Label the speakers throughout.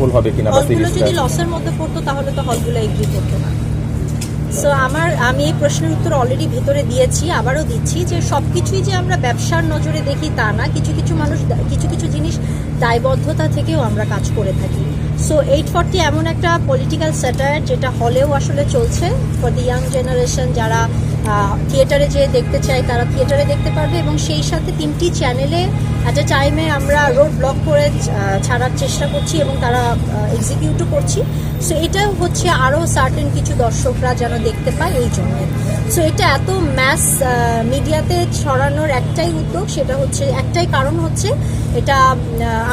Speaker 1: সফল হবে কিনা বা সিরিজটা
Speaker 2: যদি লসের মধ্যে পড়তো তাহলে তো হলগুলো এগ্রি করতো না। সো আমার আমি এই প্রশ্নের উত্তর অলরেডি ভেতরে দিয়েছি আবারও দিচ্ছি যে সব কিছুই যে আমরা ব্যবসার নজরে দেখি তা না কিছু কিছু মানুষ কিছু কিছু জিনিস দায়বদ্ধতা থেকেও আমরা কাজ করে থাকি। সো এইট ফর্টি এমন একটা পলিটিক্যাল স্যাটায়ার যেটা হলেও আসলে চলছে ফর দি ইয়াং জেনারেশন যারা থিয়েটারে যে দেখতে চায় তারা থিয়েটারে দেখতে পারবে এবং সেই সাথে তিনটি চ্যানেলে অ্যাট এ টাইমে আমরা রোড ব্লক করে ছাড়ার চেষ্টা করছি এবং তারা এক্সিকিউটও করছি। সো এটাও হচ্ছে আরও সার্টেন কিছু দর্শকরা যেন দেখতে পায় এই জন্য। সো এটা এত ম্যাস মিডিয়াতে ছড়ানোর একটাই উদ্যোগ, সেটা হচ্ছে, একটাই কারণ হচ্ছে এটা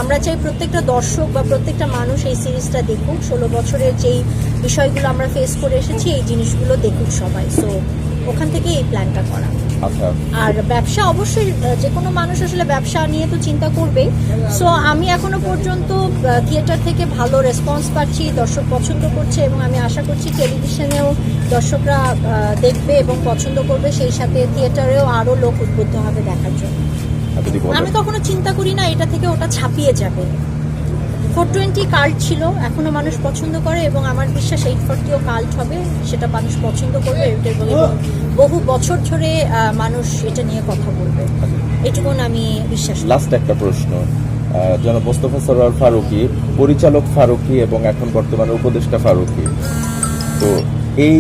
Speaker 2: আমরা চাই প্রত্যেকটা দর্শক বা প্রত্যেকটা মানুষ এই সিরিজটা দেখুক। ষোলো বছরের যেই বিষয়গুলো আমরা ফেস করে এসেছি, এই জিনিসগুলো দেখুক সবাই। সো ওখান থেকে এই প্ল্যানটা করা।
Speaker 1: আচ্ছা।
Speaker 2: আর ব্যবসা অবশ্যই যে কোনো মানুষ আসলে ব্যবসা নিয়ে তো চিন্তা করবেই। সো আমি এখনও পর্যন্ত থিয়েটার থেকে ভালো রেসপন্স পাচ্ছি দর্শক পছন্দ করছে এবং আমি আশা করছি টেলিভিশনেও দর্শকরা দেখবে এবং পছন্দ করবে। সেই সাথে থিয়েটারেও আরও লোক উদ্বুদ্ধ হবে দেখার জন্য।
Speaker 1: বলেন
Speaker 2: আমি কখনো চিন্তা করি না এটা থেকে ওটা ছাপিয়ে যাবে। ফোর টোয়েন্টি কাল্ট ছিল এখনও মানুষ পছন্দ করে এবং আমার বিশ্বাস এইট ফোরটিও কাল্ট হবে সেটা মানুষ পছন্দ করবে এটা এবং বহু বছর ধরে মানুষ এটা নিয়ে কথা বলবে। এটুকুন আমি বিশ্বাস
Speaker 1: লাস্ট একটা প্রশ্ন জনাব মোস্তফা সরোয়ার ফারুকি পরিচালক ফারুকি এবং এখন বর্তমানে উপদেষ্টা ফারুকি। তো এই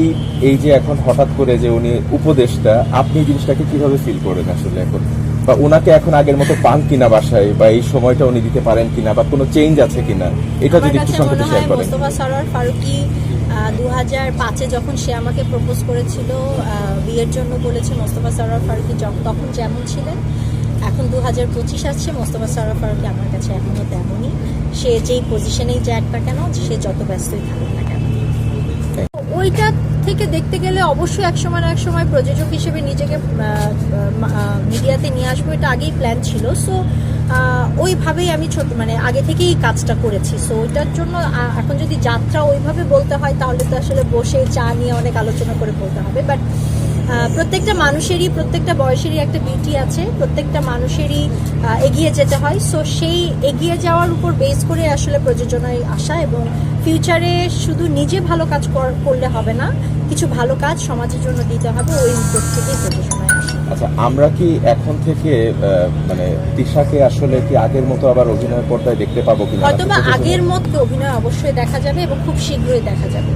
Speaker 1: এই যে এখন হঠাৎ করে যে উনি উপদেষ্টা আপনি জিনিসটাকে কীভাবে ফিল করেন আসলে এখন? বা ওনাকে এখন আগের মতো পান কিনা বাসায় বা এই সময়টা উনি দিতে পারেন কিনা বা কোনো চেঞ্জ আছে কিনা এটা যদি একটু সংক্ষেপে
Speaker 2: মনে
Speaker 1: শেয়ার
Speaker 2: হয়
Speaker 1: করেন।
Speaker 2: মোস্তফা সরোয়ার ফারুকি দু হাজার পাঁচে যখন সে আমাকে প্রপোজ করেছিল আহ, বিয়ের জন্য বলেছে মোস্তফা সরোয়ার ফারুকি যখন- তখন যেমন ছিলেন এখন দু হাজার পঁচিশ আসছে মোস্তফা সরোয়ার ফারুকি আমার কাছে এখনও তেমনই। সে যেই পজিশনেই যাক না কেন সে যত ব্যস্তই থাকুক না কেন। ওইটা থেকে দেখতে গেলে অবশ্যই এক সময় না এক সময় প্রযোজক হিসেবে নিজেকে মিডিয়াতে নিয়ে আসব। এটা আগেই প্ল্যান ছিল। সো ওইভাবেই আমি ছোট মানে আগে থেকেই কাজটা করেছি। সো ওইটার জন্য এখন যদি যাত্রা ওইভাবে বলতে হয়, তাহলে তো আসলে বসে চা নিয়ে অনেক আলোচনা করে বলতে হবে। বাট প্রত্যেকটা মানুষেরই প্রত্যেকটা বয়সেরই একটা বিউটি আছে প্রত্যেকটা মানুষেরই এগিয়ে যেতে হয়। সো সেই এগিয়ে যাওয়ার উপর বেস করে আসলে প্রযোজনায় আসা এবং ফিউচারে শুধু নিজে ভালো কাজ কর- করলে হবে না কিছু ভালো কাজ সমাজের জন্য দিতে হবে ওই উদ্যোগ থেকেই প্রযোজনায়
Speaker 1: আচ্ছা আমরা কি এখন থেকে মানে তিশাকে আসলে কি আগের মতো আবার অভিনয় পর্দায় দেখতে পাবো কিনা?
Speaker 2: হয়তো বা আগের মতো অভিনয় অবশ্যই দেখা যাবে এবং খুব শীঘ্রই দেখা যাবে।